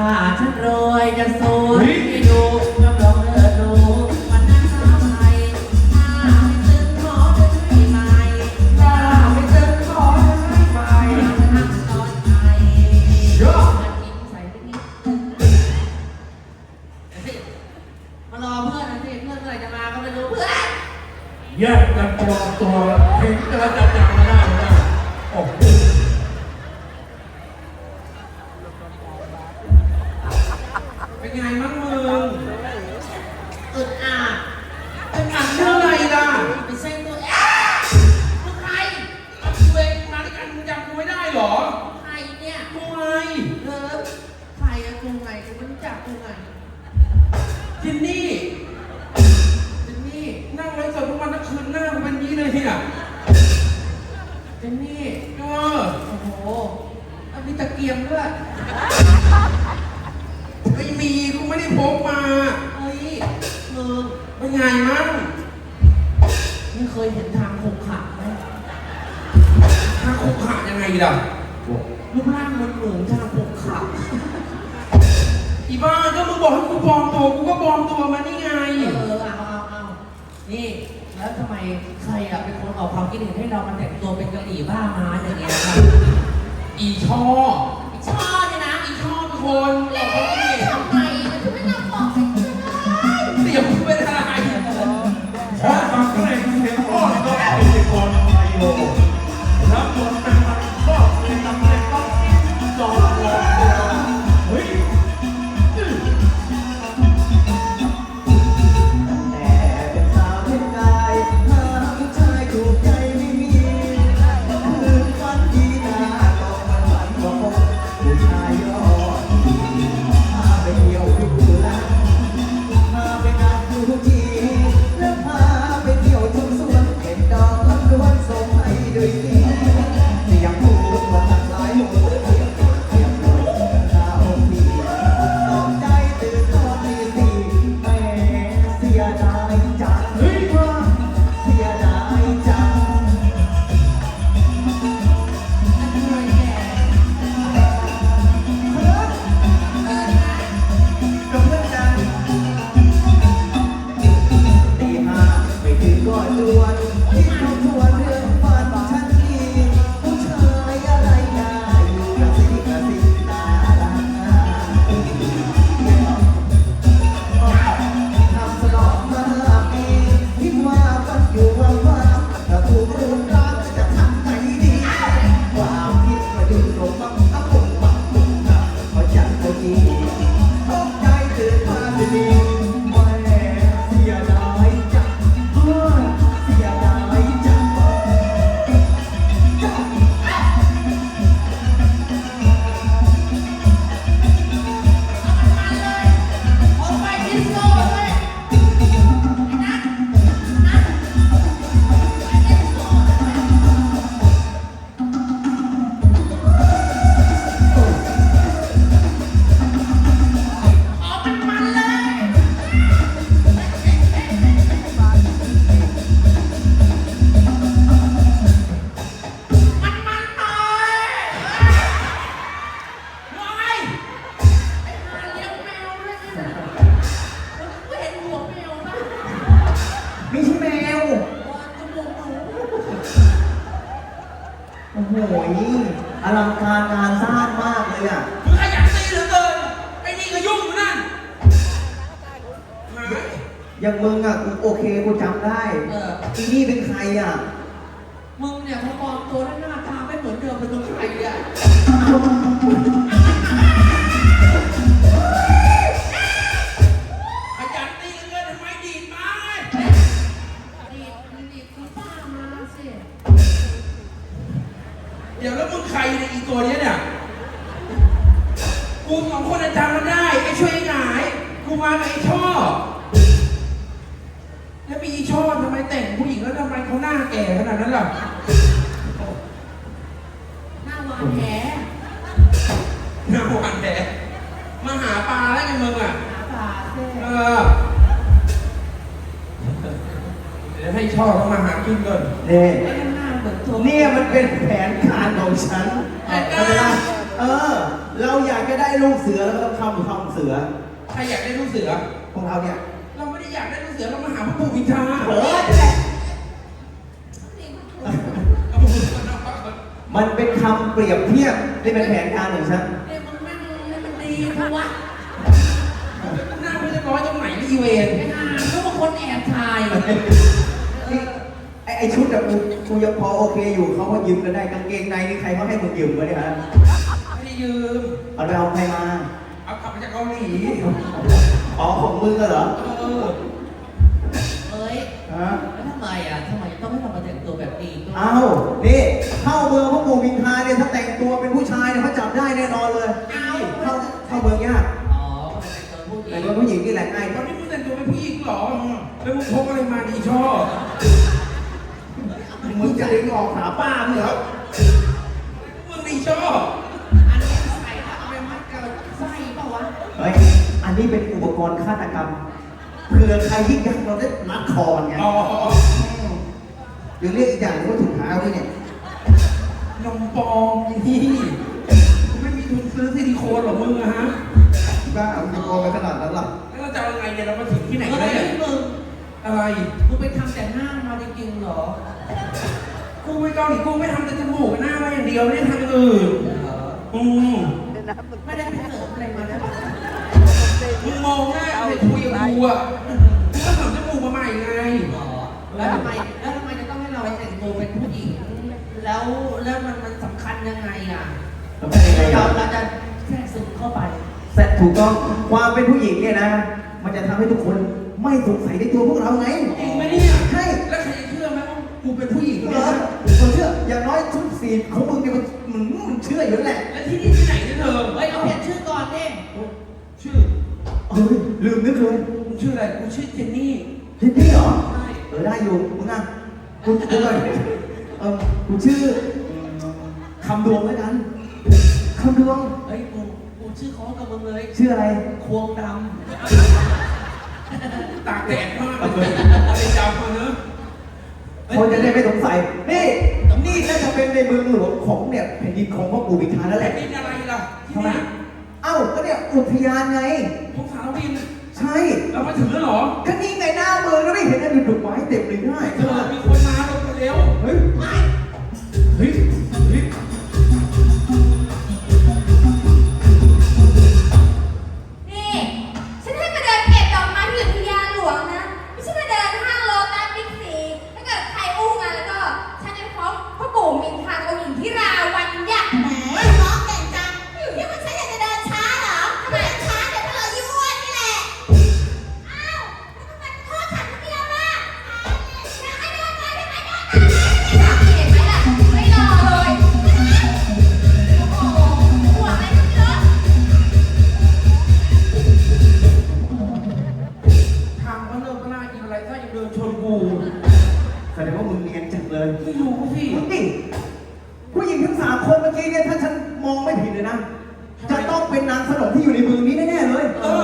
ถ้าฉันรวยจะสวยให้ดูรับรองเลิศดูมันน่าสาวไทยถ้าไม่ซึ้งขอเธอให้ไหมถ้าไม่ซึ้งขอเธอให้ไหมนั่งตอนไทยเยอะมันยิ้มใส่นิดๆเดี๋ยวสิมารอเพื่อนนะสิเพื่อนเมื่อไหร่จะมาก็ไม่รู้เพื่อนแยกกันปลอมตัวเห็นแล้ว เป็นไงมั่งมึงอึดอัดเป็นอันเท่าไหร่ล่ะไปเส้นตัวเอ๊ะมึงใครเอากูเองมาด้วยกันมึงจำกูไม่ได้เหรอใครเนี่ยกูไงเออใครอะกูไงกูไม่รู้จักกูไงจินนี่เจนนี่นั่งไลฟ์สดทุกวันทั้งคืนหน้ามันเป็นอย่างนี้เลยเนี่ยเจนนี่เออโอ้โหเอามีตะเกียงด้วย เป็นไงมั่งมึงเคยเห็นทางขบขับไหมถ้าคุกขายังไงล่ะรูปร่างมันเหมือนทางขบขับอีบ้าก็มึงบอกให้กูปลอมตัวกูก็ปลอมตัวมานี่ไง เออเอาเอาเอานี่ แล้วทำไมใครอะเป็นคนออกความคิดเห็นให้เรามาแต่งตัวเป็นกะหรี่บ้ามาอย่างเงี้ยครับอีช่อไอ้ชอเนี่ยนะอีช่อเป็นคนแล้วทำไมมันถึงไม่ เพลงเสียงอ้อนก็ไอ้กรไทยโย ใกูเห็นหัวแมวป่ะไม่ใช่แมวว่าจมูกหนูโอ้โหอลังการงานสร้างมากเลยอะ มึงขยันตีเหลือเกิน ไอ้นี่ก็ยุ่งอยู่นั่นหายอย่างมึงอะกูโอเคกูจำได้เออ อีนี่เป็นใครอะ มึงเนี่ยพอ ตัวเนี้ยเนี่ย กูสองคนจะจำมันได้ ไอ้ช่วยไอ้หงาย กูมากับไอ้ช่อ แล้วมีอีช่อทำไมแต่งผู้หญิงแล้วทำไมเขาหน้าแก่ขนาดนั้นล่ะ หน้าหวานแหหน้าหวานแดดมาหาปลาแล้วไงมึงอะ หาปลาสิเออ เดี๋ยวให้ช่อเขามาหากินก่อนเนี่ยไอ้หน้า เหมือนตัวเนี่ยมันเป็นแผนการของฉันแผนการเข้าใจปะเออ เราอยากจะได้ลูกเสือแล้วก็ต้องทำทำเสือใครอยากได้ลูกเสือพวกเราเนี่ยเราไม่ได้อยากได้ลูกเสือ เรามาหาพระปู่วิชาเออนั่นแหละมันเป็นคำเปรียบเทียบนี่เป็นแผนการของฉันเนี่ยมึงไม่มึงไม่มันดีเพราะว่าหน้าไม่เรียบร้อยตรงไหนไม่อีเวนไอ้ห่าก็บางคนแอบถ่ายนี่ ไอ้ไอ้ชุดอะกูกูยังพอโอเคอยู่เขาก็ยืมกันได้กางเกงในนี่ใครเขาให้มึงยืมวะเนี่ยฮะไม่ได้ยืม เอาไปเอาใครมาเอากลับมาจากเกาหลีอ๋อของมึงก็เหรอเออเอ้ยฮะแล้วทำไมอะทำไมต้องให้เรามาแต่งตัวแบบนี้ด้วยเอ้านี่เข้าเมืองพวกหมู่มินทาเนี่ยถ้าแต่งตัวเป็นผู้ชายเนี่ยเขาจับได้แน่นอนเลยเอ้าเข้าเข้าเมืองยากอ๋อเขาเป็นแต่งตัวผู้หญิงแต่ว่าผู้หญิงนี่แหละง่ายตอนนี้มึงแต่งตัวเป็นผู้หญิงเหรอแล้วมึงพกอะไรมาดีชอบมึง จะดึงออกหาป้ามึงเหรอมึงดีชอบอันนี้ใส่เอาไปมัดกับไส้เปล่าวะเฮ้ยอันนี้เป็นอุปกรณ์ฆาตกรรมเผื่อใครยิ่งยักเราได้รัดคอมันไงอ๋อเดี๋ยวเรียกอีกอย่างหนึงว่าถุงเท้าด้วยเนี่ยนมปองนี่กูไม่มีทุนซื้อซิลิโคนหรอกมึงอะฮะบ้าเอาจะโกงไปขนาดนั้นหรอแล้วเราจะเอายังไงเนี่ยเรามาถึงที่ไหนเฮ้กันยเนี่ยมึง อะไรมึงไปทำแต่หน้ามาจริงๆเหรอ กูไปเกาหลีกูไม่ทำแต่จมูกกับหน้ามาอย่างเดียวไม่ได้ทำอย่างอื่นอืมไม่ได้ไปเสริมอะไรมาแล้วมึงมองหน้าไปคุยกับกูอะกูก็ทำจมูกมาใหม่ไงอ๋อแล้วทำไมแล้วทำไมจะต้องให้เราไปแต่งตัวเป็นผู้หญิง แล้วแล้วมันมันสำคัญยังไงอะแล้วเป็นยังไงเราอะเราจะแทรกซึมเข้าไปเสร็จถูกต้องความเป็นผู้หญิงเนี่ยนะ มันจะทำให้ทุกคน ไม่สงสัยในตัวพวกเราไงจริงไหมเนี่ยใช่แล้วใครจะเชื่อไหมว่ากูเป็นผู้หญิงเหรเนี่ยอคนเชื่ออย่างน้อยชุดสีของมึงเนี่ยมันมันมันเชื่ออยู่แล้วแหละแล้วที่นี่ที่ไหนเนี่ยเธอเฮ้ยเอาเปลี่ยนชื่อก่อนดิชื่อเฮ้ยลืมนึกเลยมึงชื่ออะไรกูชื่อเจนนี่เจนนี่เหรอ ใช่เออได้อยู่มึงอะกูกูเลยเออกูชื่อคำดวงแล้วกันคำดวงเฮ้ยกูกูชื่อเขากับมึงเลยชื่ออะไร ควงดตาก แดดมากเลยอะไรจำมาเนอะคนจะได้ไม่สงสัย นี่นี่น่าจะเป็นในเมืองหลวงของเนี่ยแผ่นดินของพ่อปู่วิทานั่นแหแผ่ละนดินอะไรล่ะที่ทำไมนี่เอ้าก็เนี่ยอุทยานไงพวกสาวบิน ใช่ เรามาถึงแล้วเหรอ ก็นี่ไงหน้า ไม่ยู่สิพี่ผู้หญิงทั้งสามคนเมื่อกี้เนี่ยถ้าฉันมองไม่ผิดเลยนะ จะต้องเป็นนางสนมที่อยู่ในเมืองนี้แน่ๆเลย เออ